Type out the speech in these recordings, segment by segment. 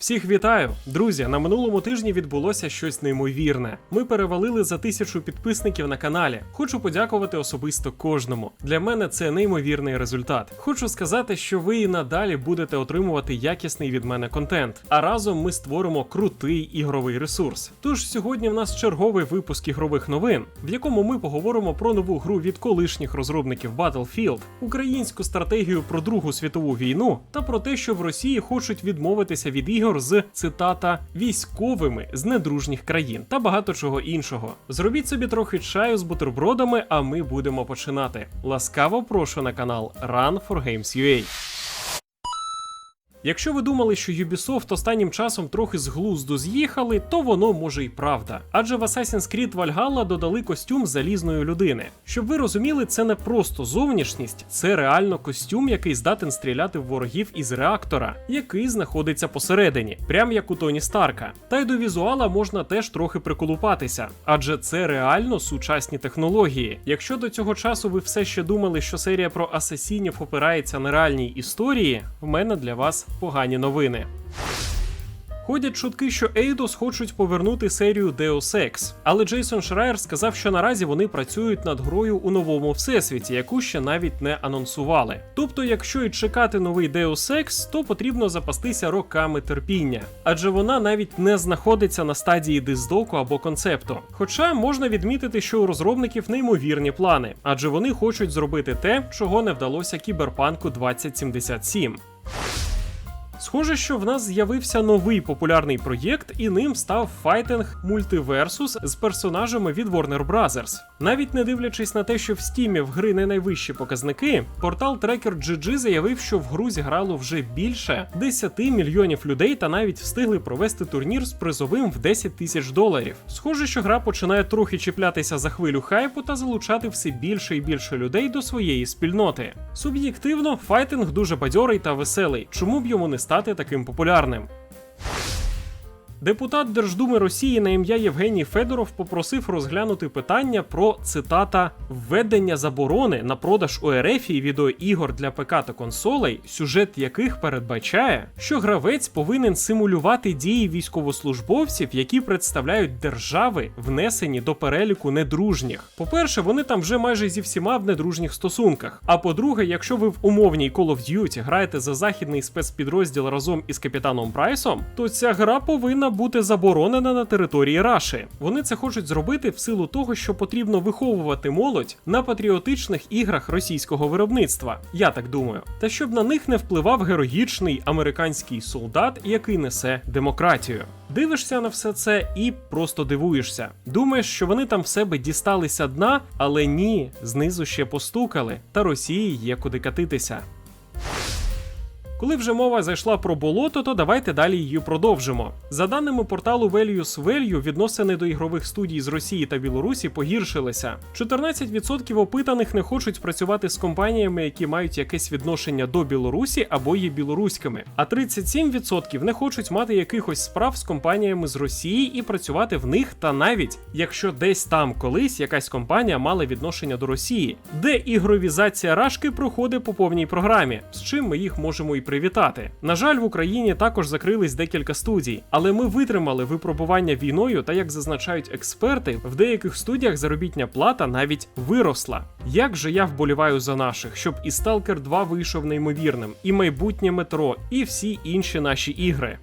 Всіх вітаю, друзі! На минулому тижні відбулося щось неймовірне. Ми перевалили за тисячу підписників на каналі. Хочу подякувати особисто кожному. Для мене це неймовірний результат. Хочу сказати, що ви і надалі будете отримувати якісний від мене контент. А разом ми створимо крутий ігровий ресурс. Тож сьогодні в нас черговий випуск ігрових новин, в якому ми поговоримо про нову гру від колишніх розробників Battlefield, українську стратегію про Другу світову війну та про те, що в Росії хочуть відмовитися від ігор з цитата військовими з недружніх країн та багато чого іншого. Зробіть собі трохи чаю з бутербродами, а ми будемо починати. Ласкаво прошу на канал Run for Games UA. Якщо ви думали, що Ubisoft останнім часом трохи з глузду з'їхали, то воно може і правда. Адже в Assassin's Creed Valhalla додали костюм залізної людини. Щоб ви розуміли, це не просто зовнішність, це реально костюм, який здатен стріляти в ворогів із реактора, який знаходиться посередині, прям як у Тоні Старка. Та й до візуала можна теж трохи приколупатися, адже це реально сучасні технології. Якщо до цього часу ви все ще думали, що серія про асасінів опирається на реальній історії, в мене для вас погані новини. Ходять чутки, що Eidos хочуть повернути серію Deus Ex, але Джейсон Шрайер сказав, що наразі вони працюють над грою у новому всесвіті, яку ще навіть не анонсували. Тобто, якщо і чекати новий Deus Ex, то потрібно запастися роками терпіння, адже вона навіть не знаходиться на стадії диздоку або концепту. Хоча можна відмітити, що у розробників неймовірні плани, адже вони хочуть зробити те, чого не вдалося кіберпанку 2077. Схоже, що в нас з'явився новий популярний проєкт, і ним став файтинг мультиверсус з персонажами від Warner Bros. Навіть не дивлячись на те, що в стімі в гри не найвищі показники, портал Tracker GG заявив, що в гру зіграло вже більше 10 мільйонів людей та навіть встигли провести турнір з призовим в 10 тисяч доларів. Схоже, що гра починає трохи чіплятися за хвилю хайпу та залучати все більше і більше людей до своєї спільноти. Суб'єктивно, файтинг дуже бадьорий та веселий. Чому б йому не стати таким популярним? Депутат Держдуми Росії на ім'я Євгеній Федоров попросив розглянути питання про цитата введення заборони на продаж у РФ відеоігор для ПК та консолей, сюжет яких передбачає, що гравець повинен симулювати дії військовослужбовців, які представляють держави, внесені до переліку недружніх. По-перше, вони там вже майже зі всіма в недружніх стосунках. А по-друге, якщо ви в умовній Call of Duty граєте за західний спецпідрозділ разом із капітаном Прайсом, то ця гра повинна бути заборонена на території Раші. Вони це хочуть зробити в силу того, що потрібно виховувати молодь на патріотичних іграх російського виробництва. Я так думаю. Та щоб на них не впливав героїчний американський солдат, який несе демократію. Дивишся на все це і просто дивуєшся. Думаєш, що вони там в себе дісталися дна, але ні, знизу ще постукали, та Росії є куди катитися. Коли вже мова зайшла про болото, то давайте далі її продовжимо. За даними порталу Velius Value, відносини до ігрових студій з Росії та Білорусі погіршилися. 14% опитаних не хочуть працювати з компаніями, які мають якесь відношення до Білорусі або є білоруськими, а 37% не хочуть мати якихось справ з компаніями з Росії і працювати в них, та навіть якщо десь там колись якась компанія мала відношення до Росії, де ігровізація рашки проходить по повній програмі, з чим ми їх можемо і привітати. На жаль, в Україні також закрились декілька студій, але ми витримали випробування війною, та як зазначають експерти, в деяких студіях заробітня плата навіть виросла. Як же я вболіваю за наших, щоб і Stalker 2 вийшов неймовірним, і майбутнє метро, і всі інші наші ігри.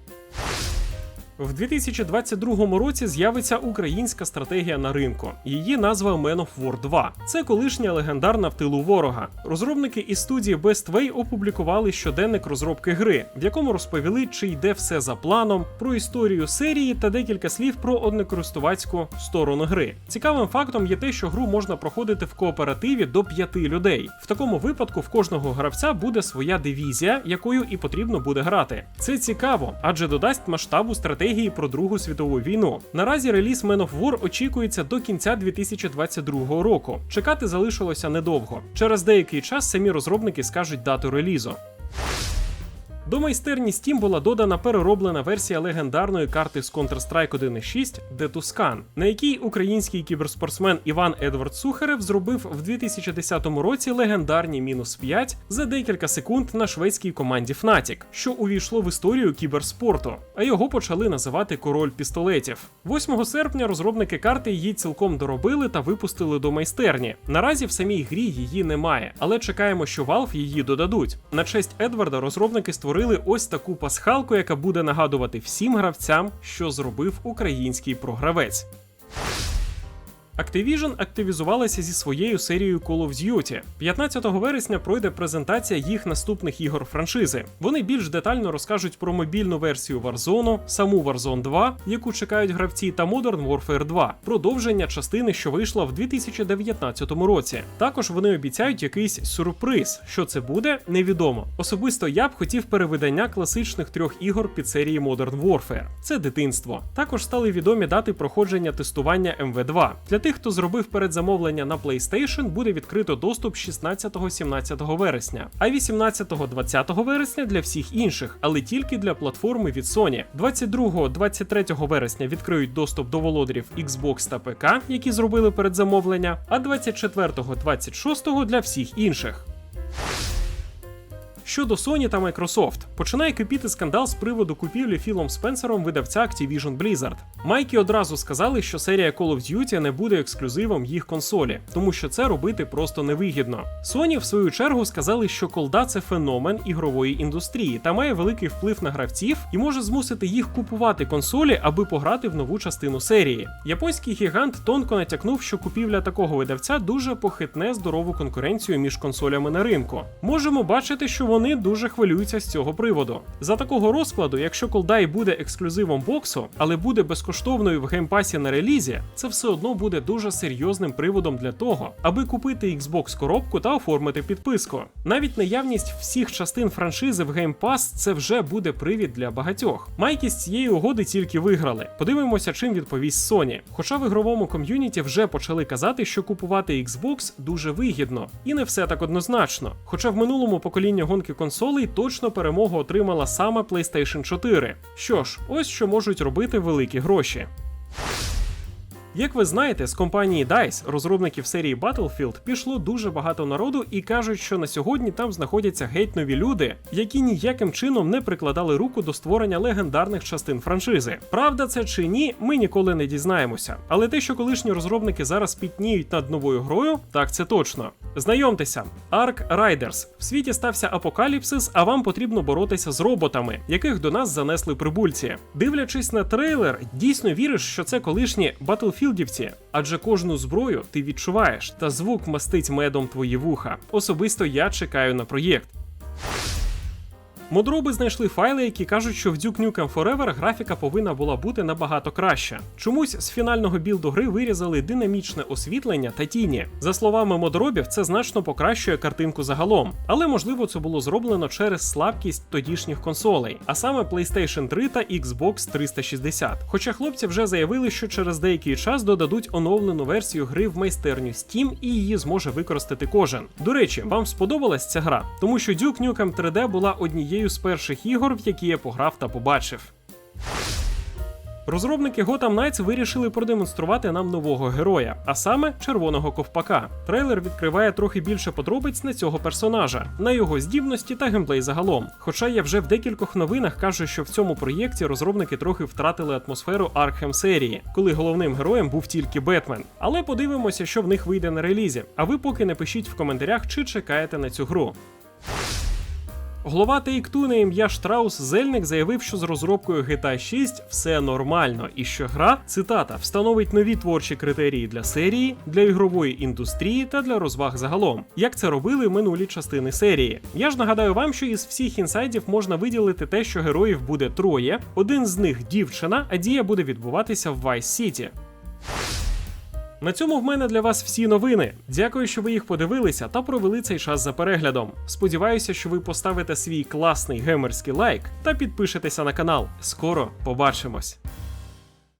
В 2022 році з'явиться українська стратегія на ринку. Її назва Man of War 2. Це колишня легендарна в тилу ворога. Розробники із студії Best Way опублікували щоденник розробки гри, в якому розповіли, чи йде все за планом, про історію серії та декілька слів про однокористувацьку сторону гри. Цікавим фактом є те, що гру можна проходити в кооперативі до п'яти людей. В такому випадку в кожного гравця буде своя дивізія, якою і потрібно буде грати. Це цікаво, адже додасть масштабу стратегії про Другу світову війну. Наразі реліз Man of War очікується до кінця 2022 року. Чекати залишилося недовго. Через деякий час самі розробники скажуть дату релізу. До майстерні Steam була додана перероблена версія легендарної карти з Counter-Strike 1.6 Детускан, на якій український кіберспортсмен Іван Едвард Сухарев зробив в 2010 році легендарні мінус 5 за декілька секунд на шведській команді Fnatic, що увійшло в історію кіберспорту, а його почали називати король пістолетів. 8 серпня розробники карти її цілком доробили та випустили до майстерні. Наразі в самій грі її немає, але чекаємо, що Valve її додадуть. На честь Едварда розробники створили ось таку пасхалку, яка буде нагадувати всім гравцям, що зробив український програвець. Activision активізувалася зі своєю серією Call of Duty. 15 вересня пройде презентація їх наступних ігор франшизи. Вони більш детально розкажуть про мобільну версію Warzone, саму Warzone 2, яку чекають гравці, та Modern Warfare 2, продовження частини, що вийшла в 2019 році. Також вони обіцяють якийсь сюрприз. Що це буде, невідомо. Особисто я б хотів перевидання класичних трьох ігор під серії Modern Warfare. Це дитинство. Також стали відомі дати проходження тестування MV2. Для тих, хто зробив передзамовлення на PlayStation, буде відкрито доступ 16-17 вересня, а 18-20 вересня для всіх інших, але тільки для платформи від Sony. 22-23 вересня відкриють доступ до володарів Xbox та ПК, які зробили передзамовлення, а 24-26 для всіх інших. Щодо Sony та Microsoft, починає кипіти скандал з приводу купівлі Філом Спенсером видавця Activision Blizzard. Майки одразу сказали, що серія Call of Duty не буде ексклюзивом їх консолі, тому що це робити просто невигідно. Sony, в свою чергу, сказали, що колда це феномен ігрової індустрії та має великий вплив на гравців і може змусити їх купувати консолі, аби пограти в нову частину серії. Японський гігант тонко натякнув, що купівля такого видавця дуже похитне здорову конкуренцію між консолями на ринку. Можемо бачити, що вони дуже хвилюються з цього приводу. За такого розкладу, якщо колда і буде ексклюзивом боксу, але буде безкоштовною в геймпасі на релізі, це все одно буде дуже серйозним приводом для того, аби купити Xbox коробку та оформити підписку. Навіть наявність всіх частин франшизи в Pass це вже буде привід для багатьох. Майки з цієї угоди тільки виграли. Подивимося, чим відповість Sony. Хоча в ігровому ком'юніті вже почали казати, що купувати Xbox дуже вигідно, і не все так однозначно. Хоча в минулому поколінні гонки консолей точно перемогу отримала саме PlayStation 4. Що ж, ось що можуть робити великі гроші. Як ви знаєте, з компанії DICE, розробників серії Battlefield, пішло дуже багато народу і кажуть, що на сьогодні там знаходяться геть нові люди, які ніяким чином не прикладали руку до створення легендарних частин франшизи. Правда, це чи ні, ми ніколи не дізнаємося. Але те, що колишні розробники зараз пітніють над новою грою, так це точно. Знайомтеся, Ark Riders. В світі стався апокаліпсис, а вам потрібно боротися з роботами, яких до нас занесли прибульці. Дивлячись на трейлер, дійсно віриш, що це колишні Батлфілдівці, адже кожну зброю ти відчуваєш, та звук мастить медом твої вуха. Особисто я чекаю на проєкт. Модроби знайшли файли, які кажуть, що в Duke Nukem Forever графіка повинна була бути набагато краща. Чомусь з фінального білду гри вирізали динамічне освітлення та тіні. За словами модробів, це значно покращує картинку загалом, але можливо це було зроблено через слабкість тодішніх консолей, а саме PlayStation 3 та Xbox 360. Хоча хлопці вже заявили, що через деякий час додадуть оновлену версію гри в майстерню Steam і її зможе використати кожен. До речі, вам сподобалась ця гра, тому що Duke Nukem 3D була однією з перших ігор, в які я пограв та побачив. Розробники Gotham Knights вирішили продемонструвати нам нового героя, а саме червоного ковпака. Трейлер відкриває трохи більше подробиць на цього персонажа, на його здібності та геймплей загалом. Хоча я вже в декількох новинах кажу, що в цьому проєкті розробники трохи втратили атмосферу Arkham серії, коли головним героєм був тільки Бетмен. Але подивимося, що в них вийде на релізі. А ви поки напишіть в коментарях, чи чекаєте на цю гру. Голова Take-Two на ім'я Штраус Зельник заявив, що з розробкою GTA 6 все нормально, і що гра, цитата, встановить нові творчі критерії для серії, для ігрової індустрії та для розваг загалом, як це робили минулі частини серії. Я ж нагадаю вам, що із всіх інсайдів можна виділити те, що героїв буде троє, один з них дівчина, а дія буде відбуватися в Vice City. На цьому в мене для вас всі новини. Дякую, що ви їх подивилися та провели цей час за переглядом. Сподіваюся, що ви поставите свій класний геймерський лайк та підпишетеся на канал. Скоро побачимось!